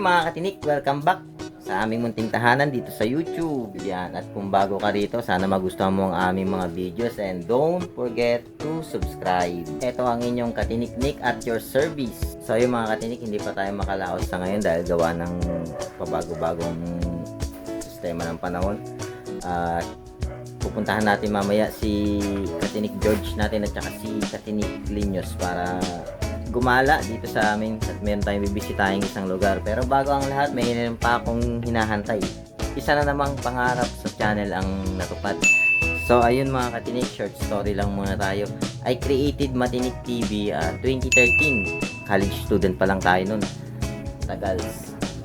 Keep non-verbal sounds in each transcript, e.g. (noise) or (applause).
Mga katinik, welcome back sa aming munting tahanan dito sa YouTube. Yan. At kung bago ka rito, sana magustuhan mo ang aming mga videos and don't forget to subscribe. Ito ang inyong katinik Nick at your service. So ayun mga katinik, hindi pa tayo makalaos sa ngayon dahil gawa ng pabago-bagong sistema ng panahon. At pupuntahan natin mamaya si Katinik George natin at saka si Katinik Linyos para gumala dito sa amin at meron tayong bibisitahin isang lugar. Pero bago ang lahat, may meron pa akong hinahantay. Isa na namang pangarap sa channel ang natupad. So ayun mga katinik, short story lang muna tayo. I created Matinik TV uh, 2013. College student pa lang tayo nun. Tagal.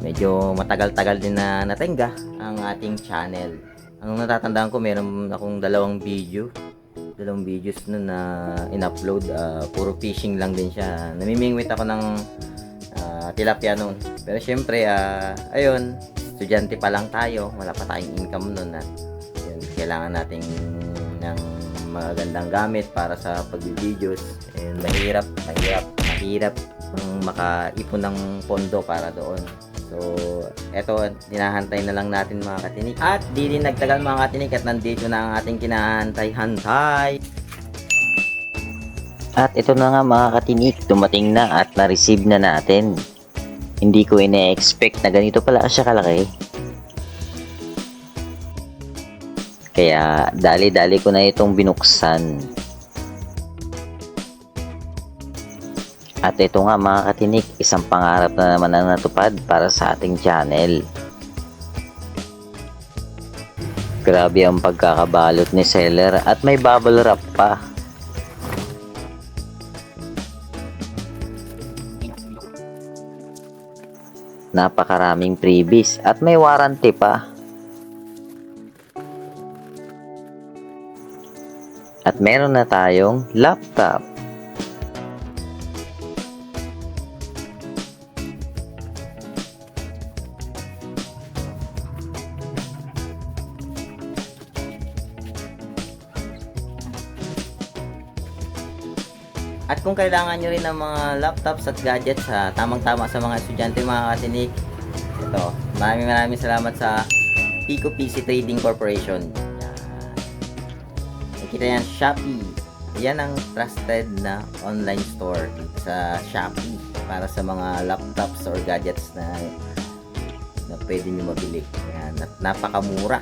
Medyo matagal-tagal din na natenga ang ating channel. Ang natatandaan ko, meron akong dalawang video dalawang videos nun na in-upload. ah, puro fishing lang din siya. Namimingwit ako ng ah, tilapia noon. Pero syempre, ah, ayun, estudyante pa lang tayo. Wala pa tayong income noon. At yun, kailangan nating ng magandang gamit para sa pag-videos. And mahirap, mahirap, mahirap makaipon ng pondo para doon. So, eto, dinahantay na lang natin mga katinik. At di din nagtagal mga katinik at nandito na ang ating kinahantay-hantay. At ito na nga mga katinik, dumating na at na-receive na natin. Hindi ko ine-expect na ganito pala siya kalaki. Kaya dali-dali ko na itong binuksan. At ito nga mga katinik, isang pangarap na naman ang natupad para sa ating channel. Grabe ang pagkakabalot ni seller at may bubble wrap pa. Napakaraming freebies at may warranty pa. At meron na tayong laptop. At kung kailangan nyo rin ng mga laptops at gadgets sa tamang-tama sa mga estudyante mga katinik, ito, maraming maraming salamat sa Pico PC Trading Corporation. Yan. Nakikita yan, Shopee. Yan ang trusted na online store sa Shopee para sa mga laptops or gadgets na na pwede nyo mabili. Yan, at napakamura.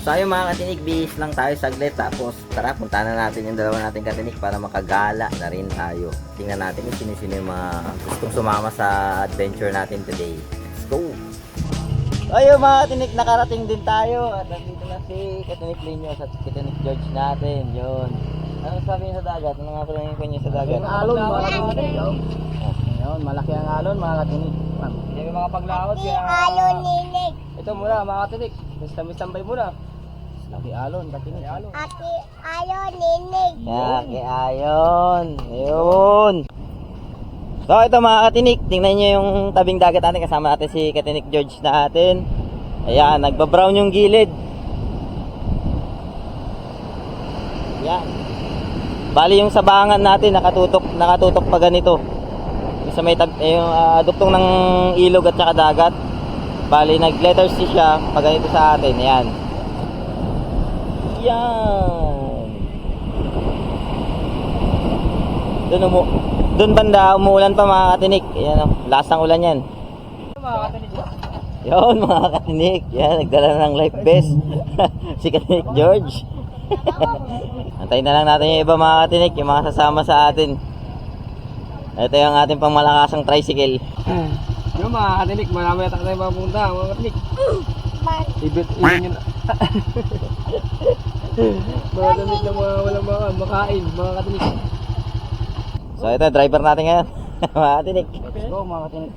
So ayun mga katinik, bihis lang tayo saglit tapos tara punta na natin yung dalawa nating katinik para makagala na rin tayo. Tingnan natin kung sino-sino yung mga gustong sumama sa adventure natin today. Let's go! Ayun mga katinik, nakarating din tayo at nandito na si Katinik Linyos at Katinik George natin. Yun. Ano sabi niyo sa dagat? Ano nga pala yung kanya sa dagat? Yung alon, mga katinik. Ayun, malaki ang alon, mga katinik. Hindi may mga paglawad kaya... alon ninig. Ito muna, mga katinik. Mistambay muna. Laki alon, katinik. Alon. Ate ayaw ninig. Yaki ayon. Ayun. So ito mga katinik, tingnan nyo yung tabing dagat natin kasama natin si Katinik George natin. Ayan, nagbabrown yung gilid. Yan. Bali yung sabangan natin nakatutok, nakatutok pa ganito. Yung sa may tab, yung ah, duktong ng ilog at saka dagat. Bali nag letter C siya pag ganito sa atin. Ayan. Yan. Doon umu doon banda umuulan pa mga katinik. Ayan oh, lasang ulan yan. Mga katinik. Yon mga katinik. Yan, nagdala na ng life vest. (laughs) si Katinik George. (laughs) Antayin na lang natin yung iba mga katinik, yung mga sasama sa atin. Ito yung ating pangmalakasang tricycle. Yung mga katinik, marami yata tayo mapunta, mga katinik. Ibit, ibit yun. (laughs) mga katinik na mga walang mga makain, mga katinik. So ito, driver natin ngayon. (laughs) mga katinik. Let's go, mga katinik.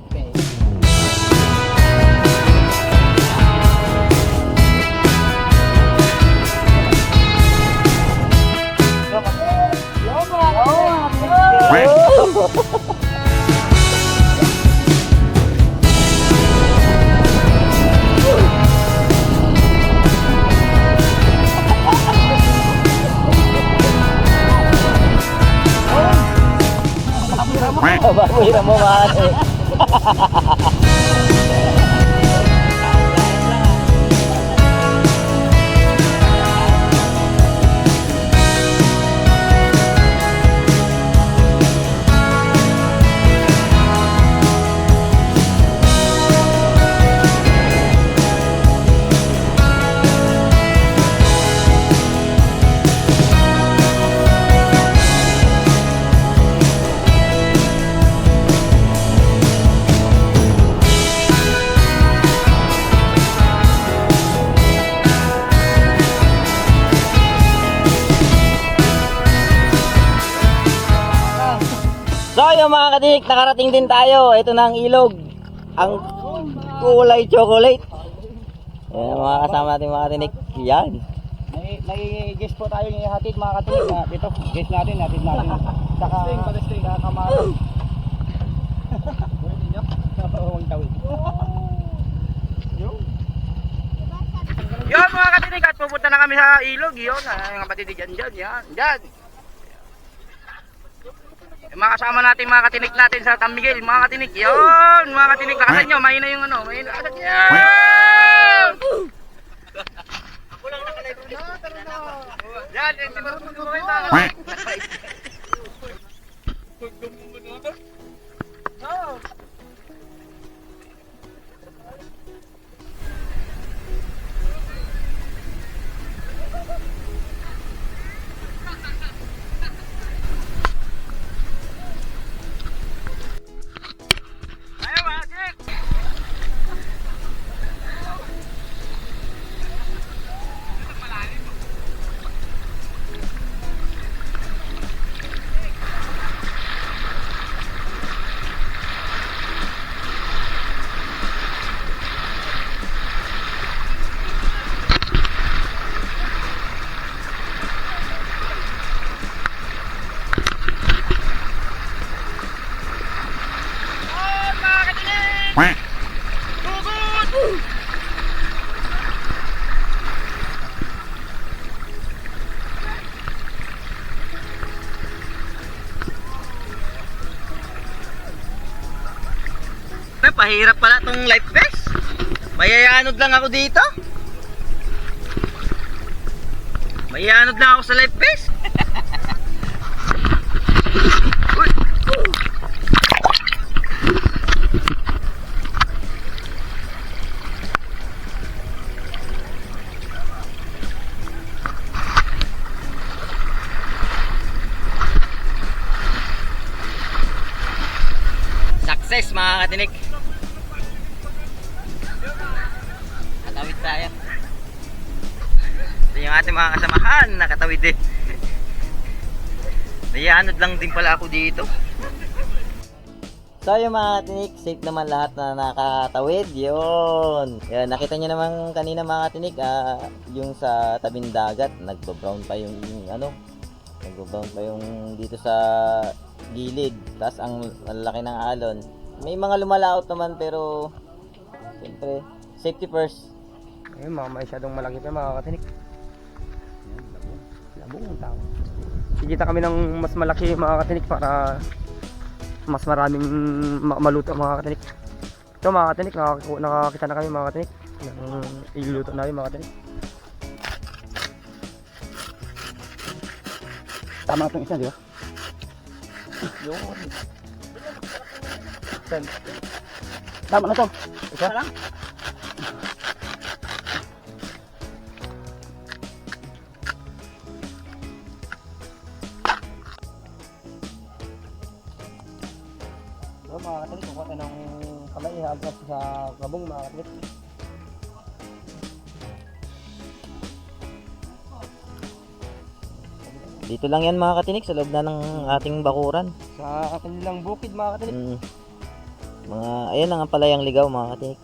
Babuhin mo mga katinik. Mga katinik, nakarating din tayo. Ito na ang ilog. Ang kulay chocolate. Ayan mga kasama natin mga katinik. Yan. Guest po tayo yung hatid mga katinig na dito. Guest natin, hatid natin. Saka, saka kamaron. Pwede nyo? Huwag tawid. Yun mga katinig at pupunta na kami sa ilog. Yun, ah, yung kapatid dyan dyan. Yan, dyan. Yung mga kasama natin mga katinig natin sa San Miguel, mga katinig. Yun, mga katinig. Lakasan nyo, mahina yung ano. Mahina. Lakasan nyo. Yan, yan, di ba marunong Ayaw, tong life vest. Mayayanod lang ako dito. Mayayanod lang ako sa life vest. (laughs) Success mga katinik. Ating mga kasamahan, nakatawid din. Nayanod lang din pala ako dito. So yung mga katinik, safe naman lahat na nakatawid. Yun. Yan, nakita nyo naman kanina mga katinik, ah, yung sa tabing dagat, nagbo-brown pa yung ano, nagbo-brown pa yung dito sa gilid. Tapos ang ang laki ng alon. May mga lumalaot naman pero siyempre, safety first. Ayun, mga masyadong malaki pa mga katinik. Kikita kami ng mas malaki mga katinik para mas maraming ma- maluto mga katinik. Ito mga katinik, nakak- nakakita na kami mga katinik. Ng iluluto namin mga katinik. Tama itong isa, di ba? Yun. Tama na to. Isa? lang. Sa kabong mga. Dito lang yan mga katinik sa loob na ng ating bakuran. Sa kanilang bukid mga katinik. Mm. Mga, ayan lang ang palayang ligaw mga katinik.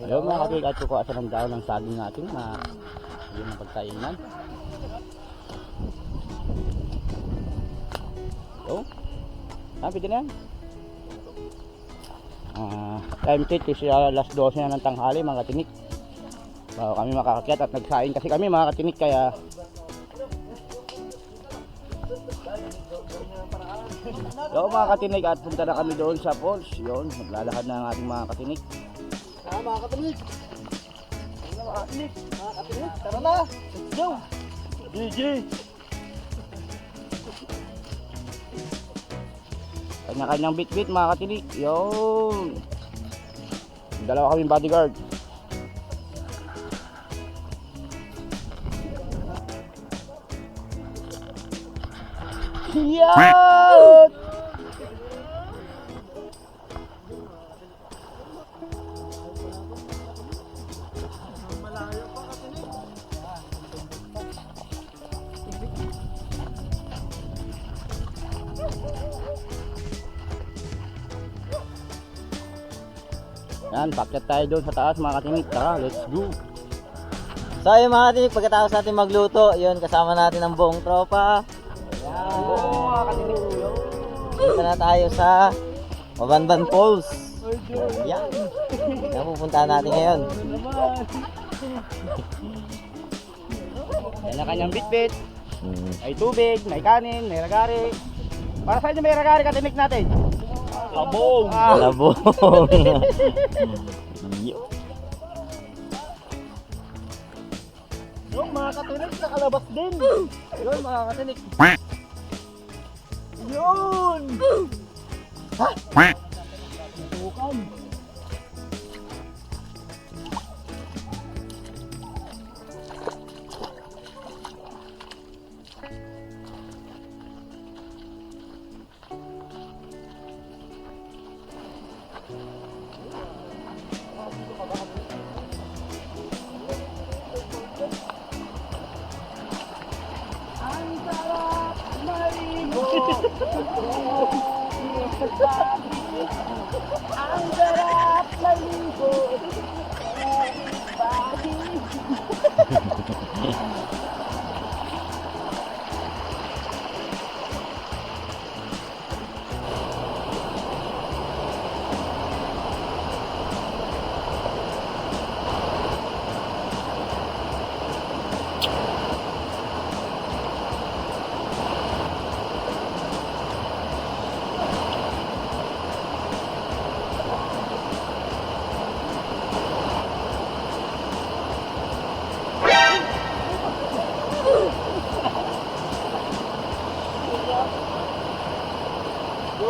Hello mga katinik, at kukuha sa ng daon ng saging natin na yun ang pagkainan. Hello? Ah, pwede na yan. Ah, time check is uh, last 12 na ng tanghali mga katinik. Bago kami makakakyat at nagsaing kasi kami mga katinik kaya Yo mga katinik at punta na kami doon sa falls. Yun, maglalakad na ang ating mga katinik. Ah, mga katinik. Atlis. Mga tara na. Let's go. DJ. Kanya-kanyang bit-bit mga katilik. Yun. Dalawa kaming bodyguard. Yo! Tayo doon sa taas mga katingit. Tara, let's go. So ayun mga tinik, pagkatapos natin magluto, yun, kasama natin ang buong tropa. Yan. Oo, mga katingit. Dito na tayo sa Mabanban Falls. Yan. Yan pupuntahan natin ngayon. Yan ang kanyang bitbit. Hmm. May tubig, may kanin, may ragari. Para sa inyo may ragari katimik natin. Abong! Ah, Malabong. Yo. yung mga katinik nakalabas din. Yun mga katinik. Yun! Bukan. Ang So,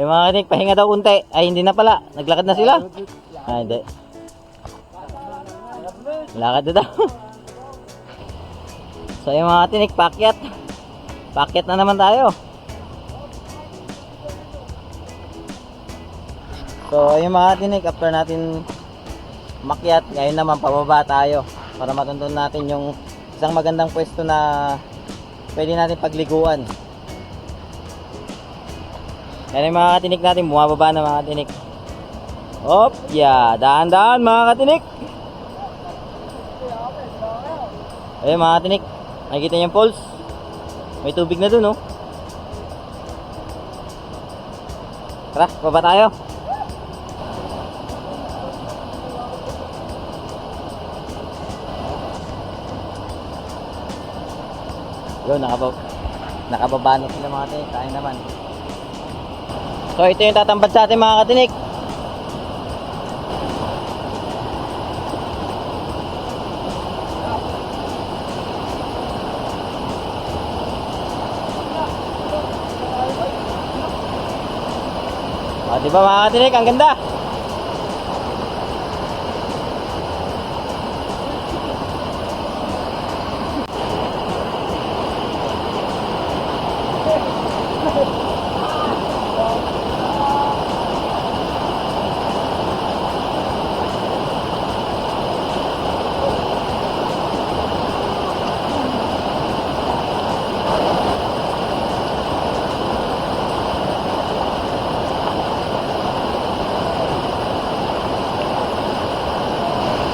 yung mga kanik, pahinga daw unti. Ay, hindi na pala. Naglakad na sila. Ah, hindi. Lakad na daw. (laughs) so, yung mga tinik, pakyat. Pakyat na naman tayo. So, yung mga tinik, after natin makyat, ngayon naman pababa tayo para matuntun natin yung isang magandang pwesto na pwede natin pagliguan. Yan yung mga katinik natin, bumababa na mga katinik. Hop, yeah, daan-daan mga katinik. Ayun mga katinik, nakikita niyo yung falls. May tubig na dun, oh. Tara, baba tayo. Yun, nakababa, nakababa na sila mga katinik, tayo naman. So ito yung tatambad sa atin mga katinik. Di ba mga katinik, ang ganda.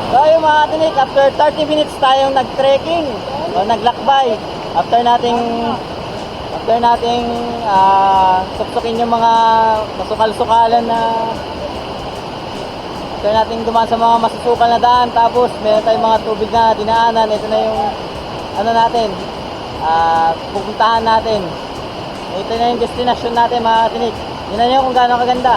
So yung mga katinik, after 30 minutes tayong nag-trekking o naglakbay. After nating after nating ah, suksukin yung mga masukal-sukalan na after nating dumaan sa mga masusukal na daan tapos meron tayong mga tubig na dinaanan. Ito na yung ano natin ah, pupuntahan natin. Ito na yung destination natin mga katinik. Yun na nyo kung gaano kaganda.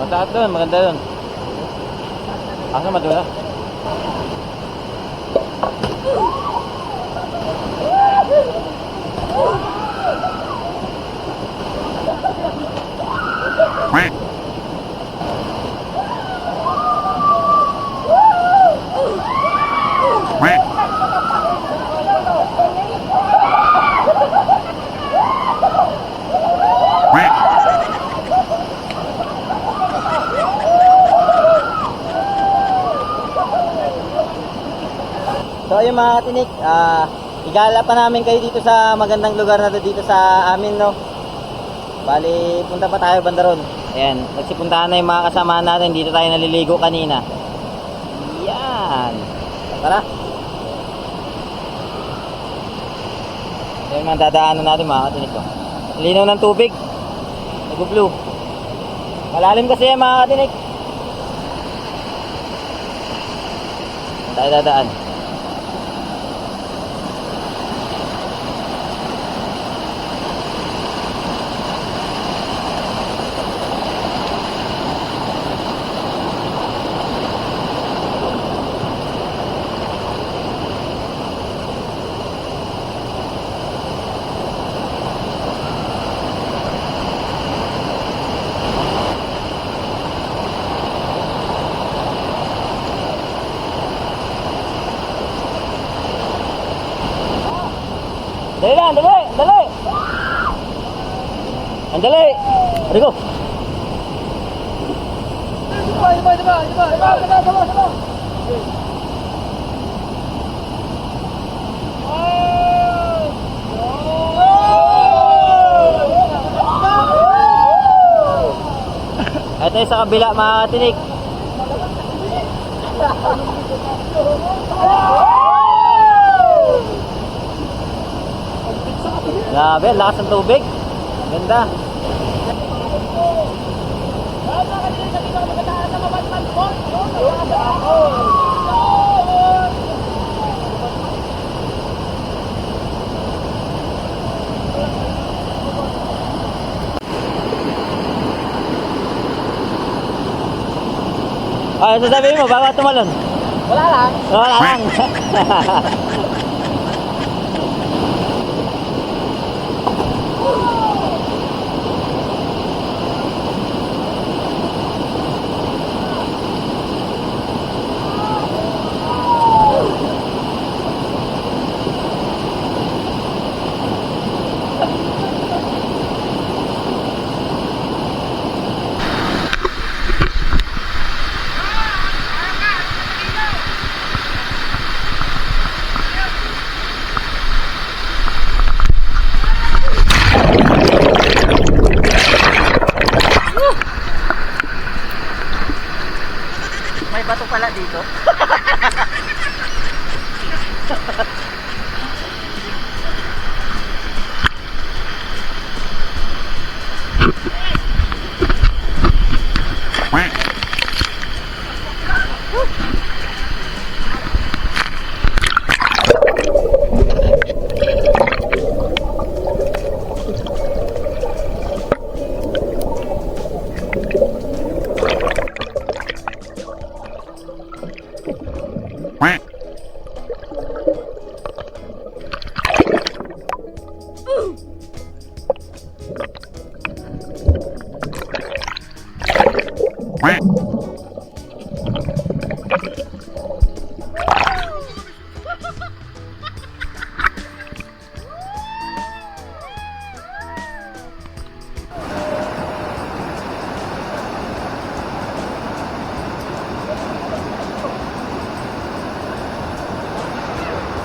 Mataat doon, maganda doon. Asa madula? Ayun mga katinik, ah igala pa namin kayo dito sa magandang lugar na to dito sa amin no. Bali, punta pa tayo banda ron. Ayan, nagsipuntahan na yung mga kasama natin. Dito tayo naliligo kanina. Yan. Tara. Ayan mga dadaanan natin mga katinik. oh. Linaw ng tubig. Nag-blue. Malalim kasi yan mga katinik. Tayo dadaan. Dali lang, dali, dali. Andali. Rigo. Ito yung sa kabila mga katinik. (laughs) Grabe, lakas ng tubig. Ganda. Ah, sasabihin mo, bawa tumalon. Wala lang. Wala lang. (laughs) (laughs)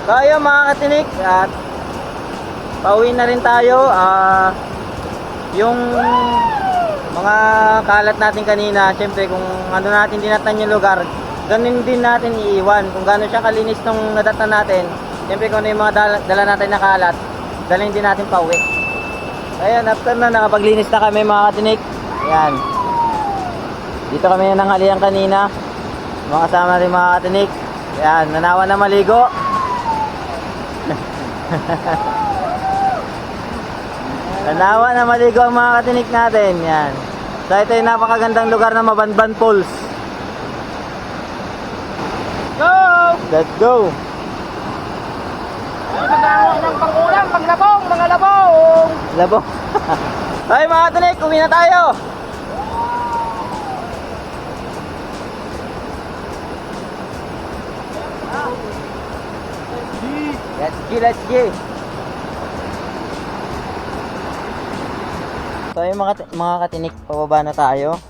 So ayun mga katinik at pauwi na rin tayo. Ah yung mga kalat natin kanina, syempre kung ano natin dinatan yung lugar, ganun din natin iiwan. Kung gano'n siya kalinis nung nadatan natin, syempre kung ano yung mga dala, dala natin na kalat, dalhin din natin pauwi. Ayan, after na nakapaglinis na kami mga katinik. Ayan. Dito kami nanghalian kanina. Mga kasama rin mga katinik. Ayan, nanawa na maligo. (laughs) Tanawa na maligo ang mga katinik natin. Yan. So ito yung napakagandang lugar na Mabanban Falls. Go! Let's go! Magkakawa ng pangulang, panglabong, mga labong! Labo. (laughs) Ay mga katinik, uwi na tayo! Let's go, let's go! So yung mga, mga katinik, pababa na tayo.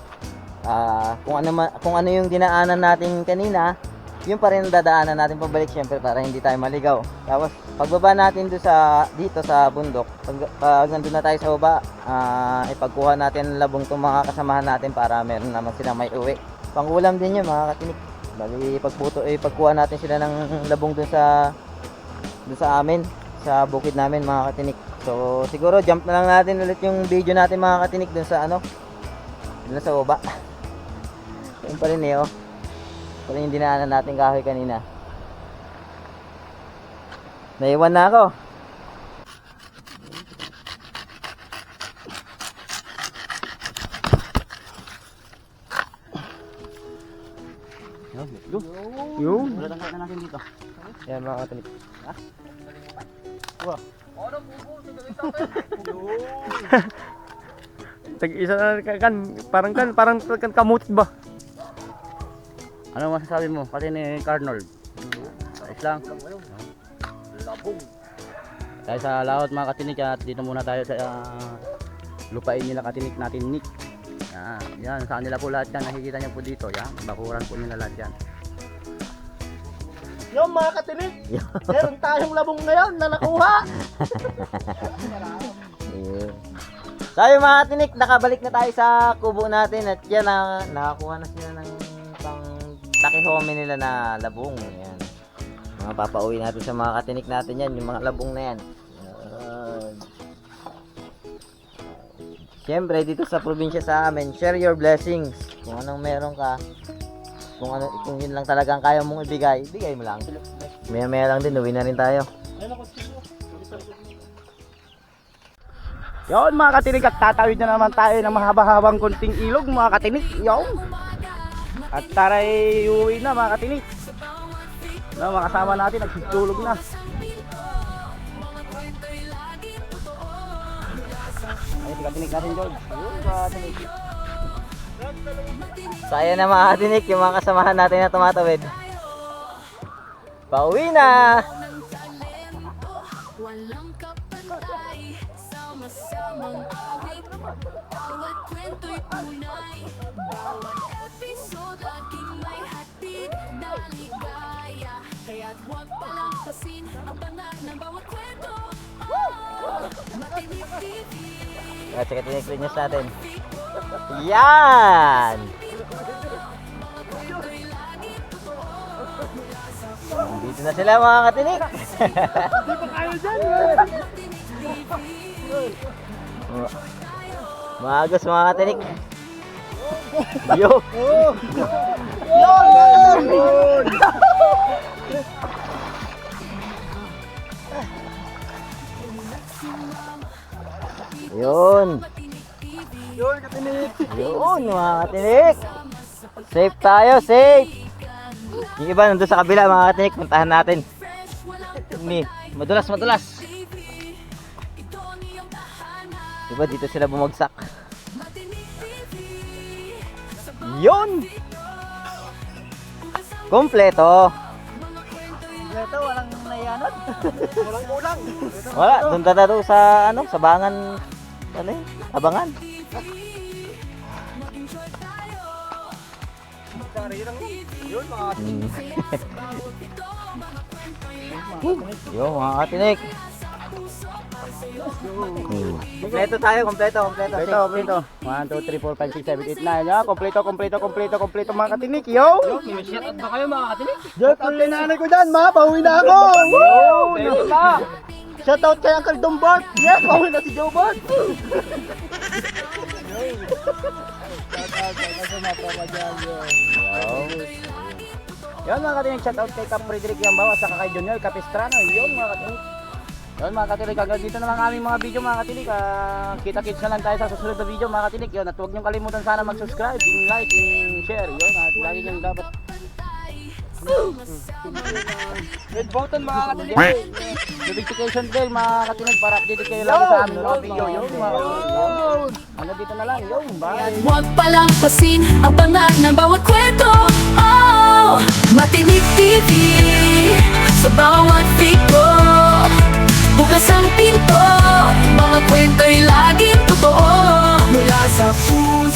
Ah, kung ano ma- kung ano yung dinaanan natin kanina, yun pa rin dadaanan natin pabalik syempre para hindi tayo maligaw. Tapos pagbaba natin do sa dito sa bundok, pag, pag nandun na tayo sa baba, ah, ipagkuha natin ang labong tong mga kasamahan natin para meron naman sila may uwi. Pangulam din yun mga katinik. Bali pagputo eh pagkuha natin sila ng labong dun sa dun sa amin, sa bukid namin mga katinik. So siguro jump na lang natin ulit yung video natin mga katinik dun sa ano, dun sa baba. (laughs) Yun pa rin eh oh. Pa rin yung dinaanan natin kahoy kanina. Naiwan na ako. Yun. na natin dito. Yan mga katinik. (laughs) Tag isa na kan, parang kan, parang kan kamutit ba? Ano masasabi mo? Kasi ni Carnold. Ayos lang. Labong. Tayo sa laot mga katinik at dito muna tayo sa ah, lupain nila katinik natin Nick. Yan, yan, sa kanila po lahat yan. Nakikita niyo po dito. Yan, bakuran po nila lahat yan. Yung mga katinik, meron tayong labong ngayon na nakuha. (laughs) So yung mga tinik, nakabalik na tayo sa kubo natin at yan na nakakuha na sila ng pang takihome nila na labong. Yan. Mga papauwi natin sa mga katinik natin yan, yung mga labong na. Yan. Siyempre, dito sa probinsya sa amin, share your blessings. Kung anong meron ka, kung ano kung yun lang talagang kaya mong ibigay, ibigay mo lang. Maya maya lang din, uwi na rin tayo. Yon mga katinik at tatawid na naman tayo ng mahaba-habang konting ilog mga katinik. Yon. At taray uwi na mga katinik. Na mga kasama natin nagtutulog na. Ay, katinik natin George. Yun, katinik. So ayan na mga yung mga kasamahan natin na tumatawid. Pauwi na! Walang kapantay Sama-samang awit Bawat kwento'y tunay Bawat episode Aking may hatid na ligaya Kaya't huwag palampasin Ang banal ng bawat kwento At saka tinik news natin. Yan! Dito na sila mga katinik. Ma- (laughs) Maagos mga katinik. Yo! Yun. Yun, katinik. Yun, mga katinik. Safe tayo, safe. Yung iba nandun sa kabila, mga katinik. Puntahan natin. Ni, madulas, madulas. Diba dito sila bumagsak? Yun! Kompleto. Ito, walang nayanod. (laughs) walang kulang. Wala, doon tata doon sa ano, sa bangan ano yun? Abangan. Mm. Yo, mga katinik. Hmm. Kompleto tayo, kompleto, kompleto. Kompleto, kompleto. 1, 2, 3, 4, 5, 6, 7, 8, 9. Yan, kompleto, kompleto, kompleto, kompleto mga katinik. Yo! Shout out ba kayo mga katinik? Kay nanay ko dyan, ma. Pauwi na ako. Yo! Shout out kay Uncle Dombart. Yes, pauwi na si Joe Bart. Yan mga katinik, shout out kay Cap Frederick Yambaw at saka kay Junior Capistrano. Yun mga katinik. Yun mga katinik, hanggang dito na lang aming mga video mga katinik. Ah, kita-kits na lang tayo sa susunod na video mga katinik. Yun, at huwag niyong kalimutan sana mag-subscribe, i-like, i-share. Yun, at lagi niyong dapat Red button mga katinik. notification bell mga katinig para updated kayo lagi sa aming mga video. Yun, mga katinig. Hanggang dito na lang. Yun, bye. Huwag palampasin ang banat ng bawat kwento Oh, Matinig TV Sa bawat piko Bukas ang pinto Mga kwento'y laging totoo Mula sa puso